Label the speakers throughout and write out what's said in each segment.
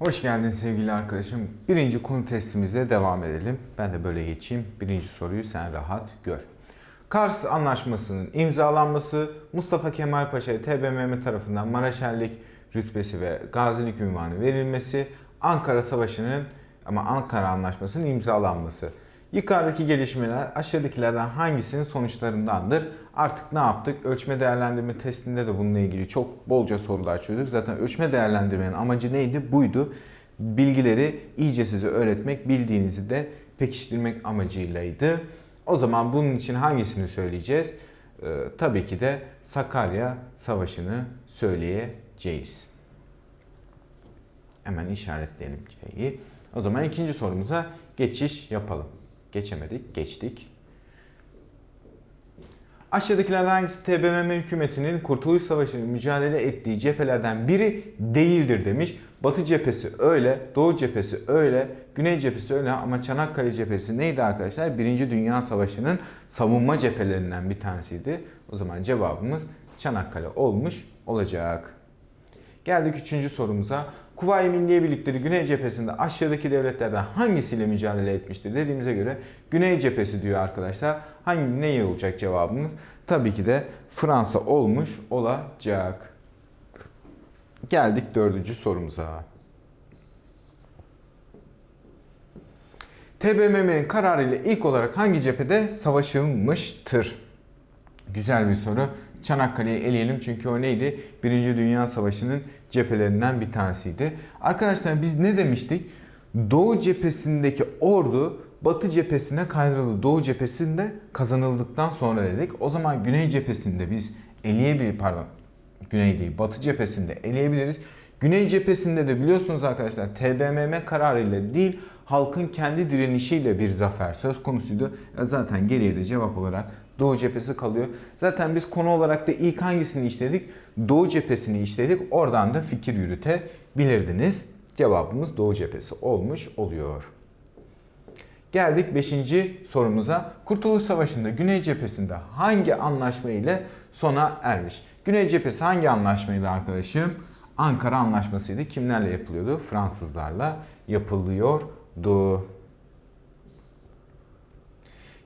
Speaker 1: Hoş geldin sevgili arkadaşım. Birinci konu testimize devam edelim. Ben de böyle geçeyim. Birinci soruyu sen rahat gör. Kars Anlaşması'nın imzalanması Mustafa Kemal Paşa'ya TBMM tarafından Maraşerlik rütbesi ve gazilik ünvanı verilmesi, Ankara Savaşı'nın ama Ankara Anlaşması'nın imzalanması. Yukarıdaki gelişmeler aşağıdakilerden hangisinin sonuçlarındandır? Artık ne yaptık? Ölçme değerlendirme testinde de bununla ilgili çok bolca sorular çözdük. Zaten ölçme değerlendirmenin amacı neydi? Buydu. Bilgileri iyice size öğretmek, bildiğinizi de pekiştirmek amacıylaydı. O zaman bunun için hangisini söyleyeceğiz? Ee, tabii ki de Sakarya Savaşı'nı söyleyeceğiz. Hemen işaretleyelim C'yi. O zaman ikinci sorumuza geçiş yapalım. Geçemedik, geçtik. Aşağıdakilerden hangisi TBMM hükümetinin Kurtuluş Savaşı'nın mücadele ettiği cephelerden biri değildir demiş. Batı cephesi öyle, Doğu cephesi öyle, Güney cephesi öyle ama Çanakkale cephesi neydi arkadaşlar? Birinci Dünya Savaşı'nın savunma cephelerinden bir tanesiydi. O zaman cevabımız Çanakkale olmuş olacak. Geldik üçüncü sorumuza. Kuvayi Milliye Birlikleri Güney cephesinde aşağıdaki devletlerden hangisiyle mücadele etmiştir dediğimize göre Güney cephesi diyor arkadaşlar. Hangi neye olacak cevabımız? Tabii ki de Fransa olmuş olacak. Geldik dördüncü sorumuza. TBMM'nin kararıyla ilk olarak hangi cephede savaşılmıştır? Güzel bir soru. Çanakkale'yi eleyelim çünkü o neydi? Birinci Dünya Savaşı'nın cephelerinden bir tanesiydi. Arkadaşlar biz ne demiştik? Doğu cephesindeki ordu Batı cephesine kaydırıldı. Doğu cephesinde kazanıldıktan sonra dedik. O zaman Güney cephesinde biz eleyebilir pardon Güney değil Batı cephesinde eleyebiliriz. Güney cephesinde de biliyorsunuz arkadaşlar TBMM kararıyla değil halkın kendi direnişiyle bir zafer söz konusuydu. Zaten geriye de cevap olarak Doğu cephesi kalıyor. Zaten biz konu olarak da ilk hangisini işledik? Doğu cephesini işledik. Oradan da fikir yürütebilirdiniz. Cevabımız Doğu cephesi olmuş oluyor. Geldik 5. sorumuza. Kurtuluş Savaşı'nda Güney cephesinde hangi anlaşma ile sona ermiş? Güney cephesi hangi anlaşmaydı arkadaşım? Ankara Anlaşması'ydı. Kimlerle yapılıyordu? Fransızlarla yapılıyordu.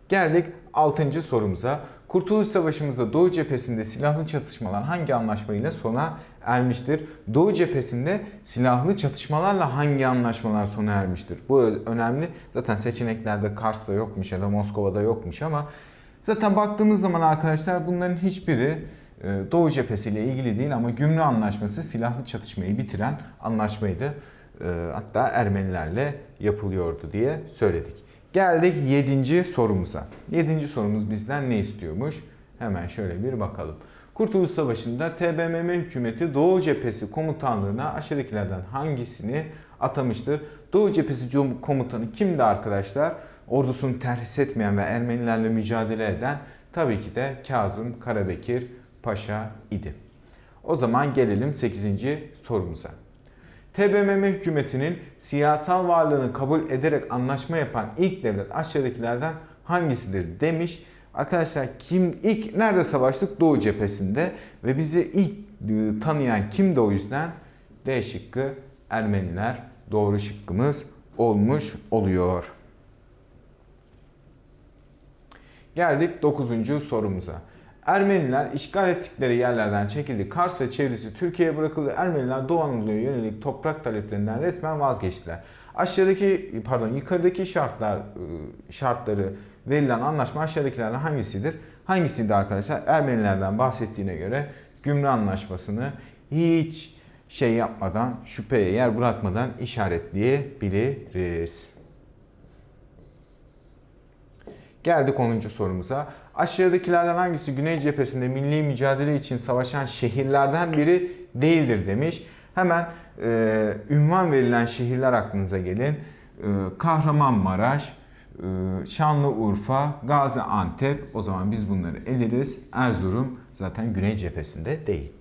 Speaker 1: Geldik 6. sorumuza. Kurtuluş Savaşı'mızda Doğu cephesinde silahlı çatışmalar hangi anlaşmayla sona ermiştir? Doğu cephesinde silahlı çatışmalarla hangi anlaşmalar sona ermiştir? Bu önemli. Zaten seçeneklerde Kars'ta yokmuş ya da Moskova'da yokmuş ama zaten baktığımız zaman arkadaşlar bunların hiçbiri e, Doğu cephesiyle ilgili değil ama Gümrü Anlaşması silahlı çatışmayı bitiren anlaşmaydı. E, Hatta Ermenilerle yapılıyordu diye söyledik. Geldik 7. sorumuza. 7. sorumuz bizden ne istiyormuş? Hemen şöyle bir bakalım. Kurtuluş Savaşı'nda TBMM hükümeti Doğu Cephesi komutanlığına aşağıdakilerden hangisini atamıştır? Doğu Cephesi komutanı kimdi arkadaşlar? Ordusunu terhis etmeyen ve Ermenilerle mücadele eden tabii ki de Kazım Karabekir Paşa idi. O zaman gelelim 8. sorumuza. TBMM hükümetinin siyasal varlığını kabul ederek anlaşma yapan ilk devlet aşağıdakilerden hangisidir demiş. Arkadaşlar kim ilk nerede savaştık? Doğu cephesinde ve bizi ilk e, tanıyan kimdi o yüzden? D şıkkı Ermeniler doğru şıkkımız olmuş oluyor. Geldik 9. sorumuza. Ermeniler işgal ettikleri yerlerden çekildi. Kars ve çevresi Türkiye'ye bırakıldı. Ermeniler Doğu Anadolu'ya yönelik toprak taleplerinden resmen vazgeçtiler. Aşağıdaki pardon yukarıdaki şartlar ıı, şartları verilen anlaşma aşağıdakilerden hangisidir? Hangisiydi arkadaşlar? Ermenilerden bahsettiğine göre Gümrü Anlaşması'nı hiç şey yapmadan, şüpheye yer bırakmadan işaretleyebiliriz. Geldik 10. sorumuza. Aşağıdakilerden hangisi Güney cephesinde milli mücadele için savaşan şehirlerden biri değildir demiş. Hemen e, ünvan verilen şehirler aklınıza gelin. E, Kahramanmaraş, e, Şanlıurfa, Gaziantep. O zaman biz bunları eleriz. Erzurum zaten Güney cephesinde değil.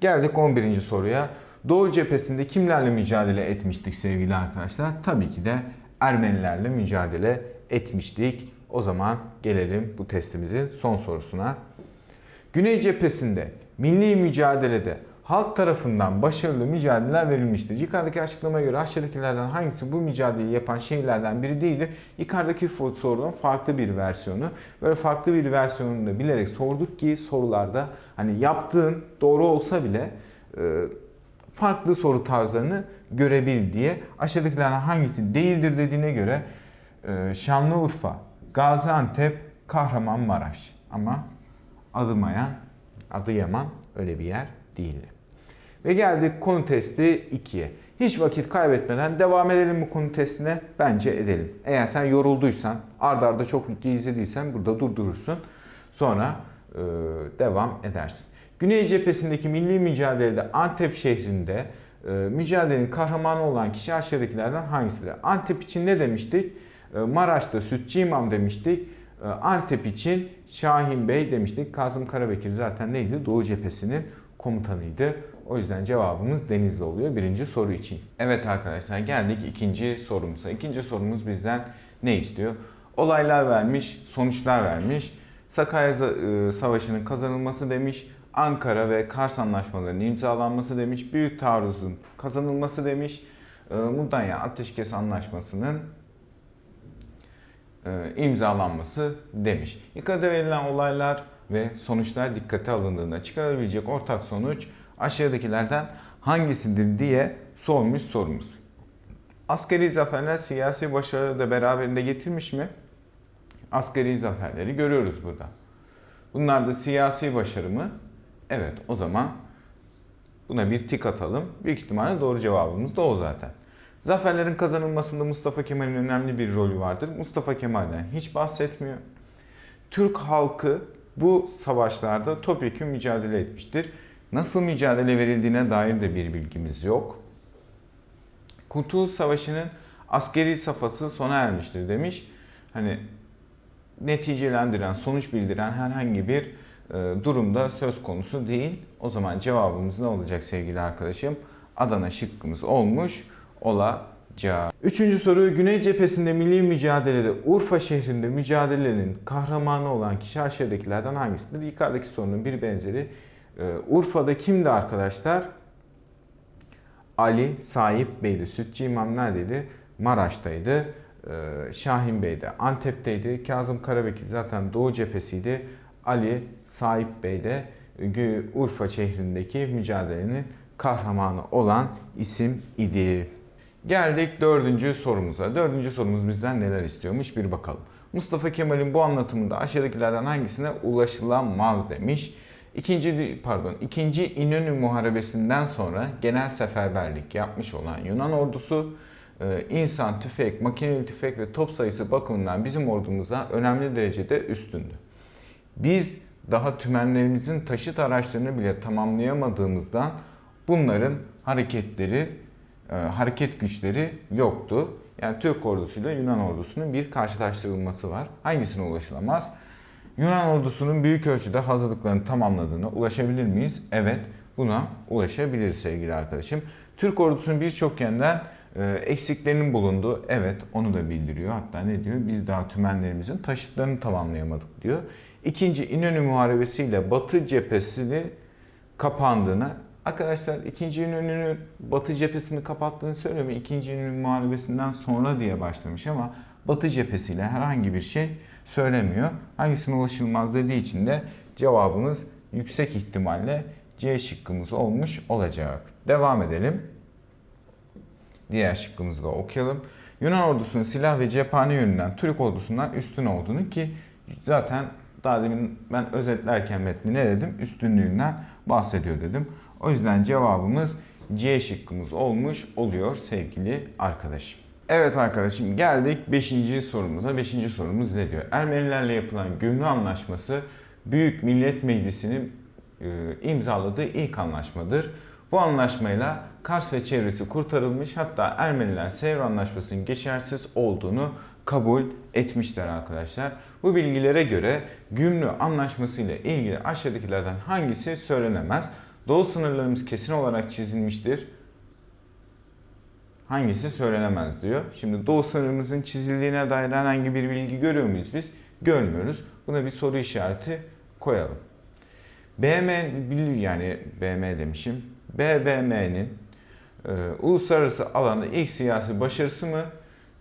Speaker 1: Geldik 11. soruya. Doğu cephesinde kimlerle mücadele etmiştik sevgili arkadaşlar? Tabii ki de Ermenilerle mücadele etmiştik. O zaman gelelim bu testimizin son sorusuna. Güney cephesinde milli mücadelede halk tarafından başarılı mücadeleler verilmiştir. Yukarıdaki açıklamaya göre aşağıdakilerden hangisi bu mücadeleyi yapan şehirlerden biri değildir? Yukarıdaki sorunun farklı bir versiyonu. Böyle farklı bir versiyonunu da bilerek sorduk ki sorularda hani yaptığın doğru olsa bile e, farklı soru tarzlarını görebil diye aşağıdakilerden hangisi değildir dediğine göre Şanlıurfa, Gaziantep, Kahramanmaraş ama Adımayan, Adıyaman öyle bir yer değildi. Ve geldik konu testi 2'ye. Hiç vakit kaybetmeden devam edelim bu konu testine. Bence edelim. Eğer sen yorulduysan, ardarda arda çok video izlediysen burada durdurursun. Sonra e, devam edersin. Güney cephesindeki milli mücadelede Antep şehrinde e, mücadelenin kahramanı olan kişi aşağıdakilerden hangisidir? Antep için ne demiştik? E, Maraş'ta Sütçü İmam demiştik. E, Antep için Şahin Bey demiştik. Kazım Karabekir zaten neydi? Doğu cephesinin komutanıydı. O yüzden cevabımız Denizli oluyor birinci soru için. Evet arkadaşlar geldik ikinci sorumuza. İkinci sorumuz bizden ne istiyor? Olaylar vermiş, sonuçlar vermiş. Sakarya e, Savaşı'nın kazanılması demiş. Ankara ve Kars anlaşmalarının imzalanması demiş. Büyük taarruzun kazanılması demiş. Mudanya Ateşkes Anlaşması'nın imzalanması demiş. Yukarıda verilen olaylar ve sonuçlar dikkate alındığında çıkarılabilecek ortak sonuç aşağıdakilerden hangisidir diye sormuş sorumuz. Askeri zaferler siyasi başarıları da beraberinde getirmiş mi? Askeri zaferleri görüyoruz burada. Bunlar da siyasi başarı mı? Evet o zaman buna bir tik atalım. Büyük ihtimalle doğru cevabımız da o zaten. Zaferlerin kazanılmasında Mustafa Kemal'in önemli bir rolü vardır. Mustafa Kemal'den hiç bahsetmiyor. Türk halkı bu savaşlarda topyekun mücadele etmiştir. Nasıl mücadele verildiğine dair de bir bilgimiz yok. Kurtuluş Savaşı'nın askeri safhası sona ermiştir demiş. Hani neticelendiren, sonuç bildiren herhangi bir e, durumda söz konusu değil. O zaman cevabımız ne olacak sevgili arkadaşım? Adana şıkkımız olmuş olacak. Üçüncü soru Güney cephesinde milli mücadelede Urfa şehrinde mücadelenin kahramanı olan kişi aşağıdakilerden hangisidir? Yukarıdaki sorunun bir benzeri. Ee, Urfa'da kimdi arkadaşlar? Ali Sahip Bey'di. Sütçü İmam neredeydi? Maraş'taydı. Ee, Şahin Bey de Antep'teydi. Kazım Karabekir zaten Doğu cephesiydi. Ali Sahip Bey de Urfa şehrindeki mücadelenin kahramanı olan isim idi. Geldik dördüncü sorumuza. Dördüncü sorumuz bizden neler istiyormuş bir bakalım. Mustafa Kemal'in bu anlatımında aşağıdakilerden hangisine ulaşılamaz demiş. İkinci pardon, ikinci İnönü Muharebesi'nden sonra genel seferberlik yapmış olan Yunan ordusu e, insan, tüfek, makineli tüfek ve top sayısı bakımından bizim ordumuza önemli derecede üstündü. Biz daha tümenlerimizin taşıt araçlarını bile tamamlayamadığımızdan bunların hareketleri hareket güçleri yoktu. Yani Türk ordusuyla Yunan ordusunun bir karşılaştırılması var. Hangisine ulaşılamaz? Yunan ordusunun büyük ölçüde hazırlıklarını tamamladığına ulaşabilir miyiz? Evet, buna ulaşabiliriz sevgili arkadaşım. Türk ordusunun birçok yönden e, eksiklerinin bulunduğu, evet onu da bildiriyor. Hatta ne diyor? Biz daha tümenlerimizin taşıtlarını tamamlayamadık diyor. İkinci İnönü Muharebesi ile Batı cephesini kapandığına Arkadaşlar ikinci İnönü'nün Batı cephesini kapattığını söylemiyor. İkinci İnönü Muharebesi'nden sonra diye başlamış ama Batı cephesiyle herhangi bir şey söylemiyor. Hangisine ulaşılmaz dediği için de cevabımız yüksek ihtimalle C şıkkımız olmuş olacak. Devam edelim. Diğer şıkkımızı da okuyalım. Yunan ordusunun silah ve cephane yönünden Türk ordusundan üstün olduğunu ki zaten daha demin ben özetlerken metni ne dedim? Üstünlüğünden bahsediyor dedim. O yüzden cevabımız C şıkkımız olmuş oluyor sevgili arkadaşım. Evet arkadaşım geldik 5. sorumuza. 5. sorumuz ne diyor? Ermenilerle yapılan Gümrü Anlaşması Büyük Millet Meclisi'nin e, imzaladığı ilk anlaşmadır. Bu anlaşmayla Kars ve çevresi kurtarılmış hatta Ermeniler Sevr Anlaşması'nın geçersiz olduğunu kabul etmişler arkadaşlar. Bu bilgilere göre Gümrü Anlaşması ile ilgili aşağıdakilerden hangisi söylenemez? Doğu sınırlarımız kesin olarak çizilmiştir. Hangisi söylenemez diyor. Şimdi doğu sınırımızın çizildiğine dair herhangi bir bilgi görüyor muyuz biz? Görmüyoruz. Buna bir soru işareti koyalım. BM bilir yani BM demişim. BBM'nin e, uluslararası alanda ilk siyasi başarısı mı?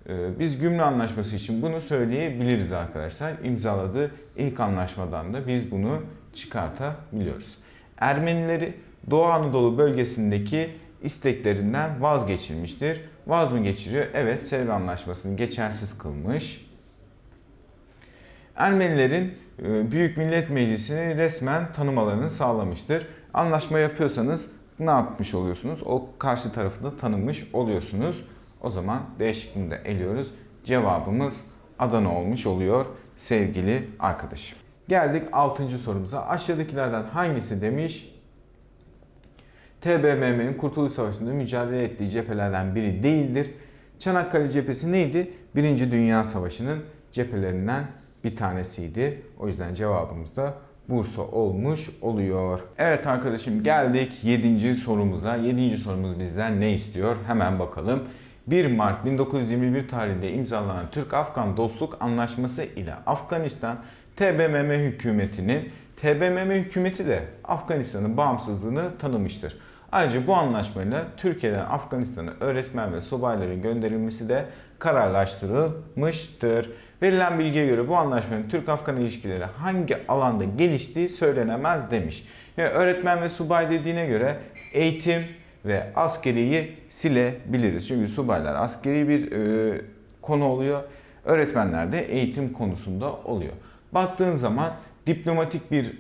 Speaker 1: E, biz Gümrük Anlaşması için bunu söyleyebiliriz arkadaşlar. İmzaladığı ilk anlaşmadan da biz bunu çıkartabiliyoruz. Ermenileri Doğu Anadolu bölgesindeki isteklerinden vazgeçilmiştir. Vaz mı geçiriyor? Evet, Sevr Anlaşması'nı geçersiz kılmış. Ermenilerin e, Büyük Millet Meclisi'ni resmen tanımalarını sağlamıştır. Anlaşma yapıyorsanız ne yapmış oluyorsunuz? O karşı tarafı da tanımış oluyorsunuz. O zaman değişikliğini de eliyoruz. Cevabımız Adana olmuş oluyor sevgili arkadaşım. Geldik 6. sorumuza. Aşağıdakilerden hangisi demiş? TBMM'nin Kurtuluş Savaşı'nda mücadele ettiği cephelerden biri değildir. Çanakkale cephesi neydi? Birinci Dünya Savaşı'nın cephelerinden bir tanesiydi. O yüzden cevabımız da Bursa olmuş oluyor. Evet arkadaşım geldik 7. sorumuza. 7. sorumuz bizden ne istiyor? Hemen bakalım. 1 Mart 1921 tarihinde imzalanan Türk-Afgan Dostluk Anlaşması ile Afganistan TBMM hükümetinin TBMM hükümeti de Afganistan'ın bağımsızlığını tanımıştır. Ayrıca bu anlaşmayla Türkiye'den Afganistan'a öğretmen ve subayların gönderilmesi de kararlaştırılmıştır. Verilen bilgiye göre bu anlaşmanın Türk-Afgan ilişkileri hangi alanda geliştiği söylenemez demiş. Yani öğretmen ve subay dediğine göre eğitim ve askeriyi silebiliriz. Çünkü subaylar askeri bir e, konu oluyor. Öğretmenler de eğitim konusunda oluyor. Baktığın zaman diplomatik bir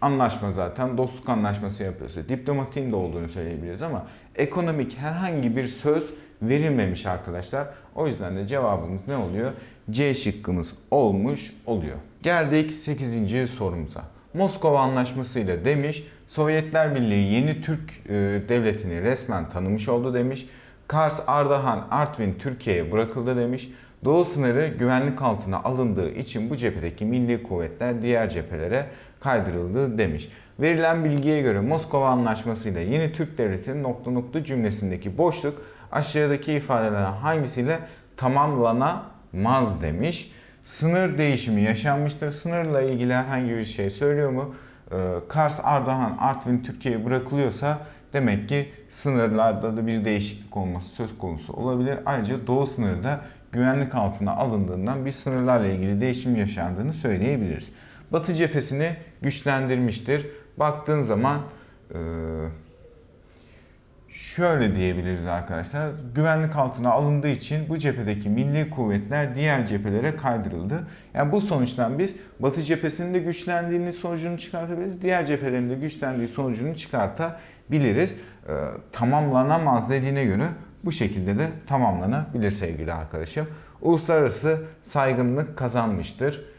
Speaker 1: anlaşma zaten dostluk anlaşması yapıyorsa diplomatiğin de olduğunu söyleyebiliriz ama ekonomik herhangi bir söz verilmemiş arkadaşlar. O yüzden de cevabımız ne oluyor? C şıkkımız olmuş oluyor. Geldik 8. sorumuza. Moskova Anlaşması ile demiş Sovyetler Birliği yeni Türk e, devletini resmen tanımış oldu demiş. Kars, Ardahan, Artvin Türkiye'ye bırakıldı demiş. Doğu sınırı güvenlik altına alındığı için bu cephedeki milli kuvvetler diğer cephelere kaydırıldı demiş. Verilen bilgiye göre Moskova Anlaşması ile yeni Türk Devleti'nin nokta nokta cümlesindeki boşluk aşağıdaki ifadelerden hangisiyle tamamlanamaz demiş. Sınır değişimi yaşanmıştır. Sınırla ilgili herhangi bir şey söylüyor mu? Ee, Kars, Ardahan, Artvin Türkiye'ye bırakılıyorsa demek ki sınırlarda da bir değişiklik olması söz konusu olabilir. Ayrıca doğu sınırda güvenlik altına alındığından bir sınırlarla ilgili değişim yaşandığını söyleyebiliriz. Batı cephesini güçlendirmiştir. Baktığın zaman e, şöyle diyebiliriz arkadaşlar. Güvenlik altına alındığı için bu cephedeki milli kuvvetler diğer cephelere kaydırıldı. Yani bu sonuçtan biz Batı cephesinin de güçlendiğini sonucunu çıkartabiliriz. Diğer cephelerin de güçlendiği sonucunu çıkartabiliriz. Ee, tamamlanamaz dediğine göre bu şekilde de tamamlanabilir sevgili arkadaşım. Uluslararası saygınlık kazanmıştır.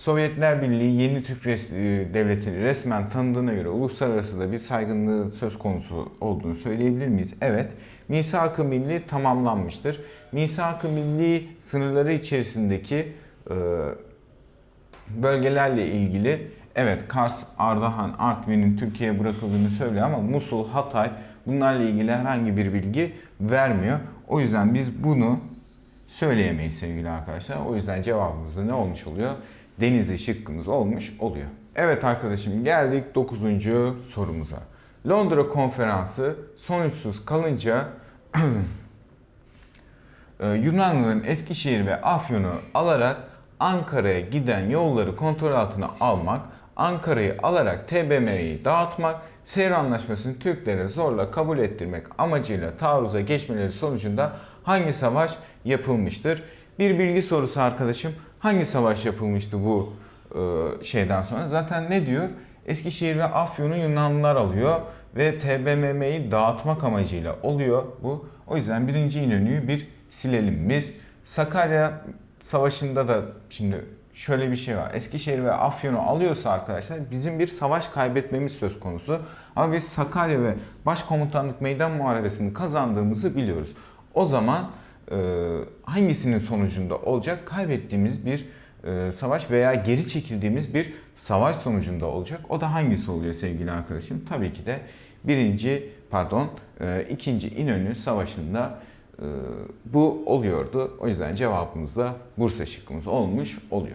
Speaker 1: Sovyetler Birliği yeni Türk res- e, devletini resmen tanıdığına göre uluslararası da bir saygınlığı söz konusu olduğunu söyleyebilir miyiz? Evet. Misak-ı Milli tamamlanmıştır. Misak-ı Milli sınırları içerisindeki e, bölgelerle ilgili evet Kars, Ardahan, Artvin'in Türkiye'ye bırakıldığını söylüyor ama Musul, Hatay bunlarla ilgili herhangi bir bilgi vermiyor. O yüzden biz bunu söyleyemeyiz sevgili arkadaşlar. O yüzden cevabımız da ne olmuş oluyor? Denizli şıkkımız olmuş oluyor. Evet arkadaşım geldik 9. sorumuza. Londra konferansı sonuçsuz kalınca e, Yunanlıların Eskişehir ve Afyon'u alarak Ankara'ya giden yolları kontrol altına almak, Ankara'yı alarak TBMM'yi dağıtmak, Seyir Anlaşması'nı Türklere zorla kabul ettirmek amacıyla taarruza geçmeleri sonucunda hangi savaş yapılmıştır? Bir bilgi sorusu arkadaşım. Hangi savaş yapılmıştı bu e, şeyden sonra? Zaten ne diyor? Eskişehir ve Afyon'u Yunanlılar alıyor ve TBMM'yi dağıtmak amacıyla oluyor bu. O yüzden birinci İnönü'yü bir silelim biz. Sakarya Savaşı'nda da şimdi şöyle bir şey var. Eskişehir ve Afyon'u alıyorsa arkadaşlar bizim bir savaş kaybetmemiz söz konusu. Ama biz Sakarya ve Başkomutanlık Meydan Muharebesi'ni kazandığımızı biliyoruz. O zaman hangisinin sonucunda olacak? Kaybettiğimiz bir e, savaş veya geri çekildiğimiz bir savaş sonucunda olacak. O da hangisi oluyor sevgili arkadaşım? Tabii ki de birinci pardon e, ikinci İnönü Savaşı'nda e, bu oluyordu. O yüzden cevabımız da Bursa şıkkımız olmuş oluyor.